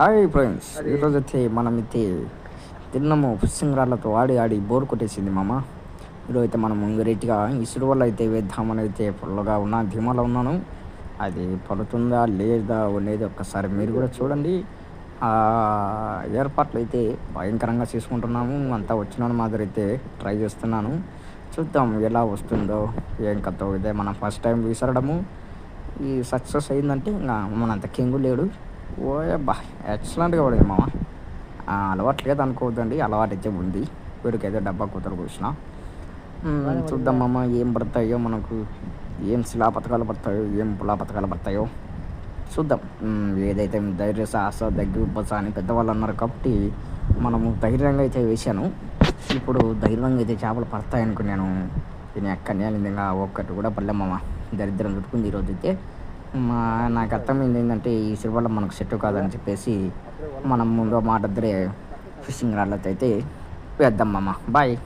Hi friends ఈరోజు అయితే మనం అయితే తిన్నాము. ఫిషింగ్ రాళ్ళతో ఆడి ఆడి బోర్ కొట్టేసింది మామ. ఈరోజు అయితే మనం వెరైటీగా ఇసురు వల్ల అయితే వేద్దామని అయితే ఫుల్గా ఉన్నా ధీమాలో ఉన్నాను. అది పడుతుందా లేదా అనేది ఒక్కసారి మీరు కూడా చూడండి. ఏర్పాట్లు అయితే భయంకరంగా చేసుకుంటున్నాము. అంతా వచ్చిన మాదిరి అయితే ట్రై చేస్తున్నాను. చూద్దాం ఎలా వస్తుందో. ఏం కథో. ఇదే మనం ఫస్ట్ టైం విసరడము. ఈ సక్సెస్ అయిందంటే ఇంకా మనంత కింగు లేడు. ఓయబ్బా ఎక్సలెంట్గా పడింది మామ. ఆ, అలవాటు లేదు అనుకోవద్దండి అలవాటు అయితే ఉంది. వీడికి ఏదో డబ్బా కూతురు కూర్చున్న. చూద్దాం మామ ఏం పడతాయో మనకు ఏం శిలా పథకాలు పడతాయో ఏం పులా పథకాలు పడతాయో. చూద్దాం. ఏదైతే ధైర్య సాహస దగ్గు బస అని పెద్దవాళ్ళు అన్నారు కాబట్టి మనము ధైర్యంగా అయితే వేశాను. ఇప్పుడు ధైర్యంగా అయితే చేపలు పడతాయి అనుకున్నాను దీని అక్క నిజంగా ఒక్కటి కూడా పడలే మామ. దరిద్రం చుట్టుకుంది ఈరోజు అయితే మా నాకు అర్థమైంది ఏంటంటే ఈ సిరివల్ల మనకు సెట్ కాదని చెప్పేసి మనం ముందు మాట దగ్గరే ఫిషింగ్ రాళ్ళతో అయితే వేద్దాం మామ. బాయ్.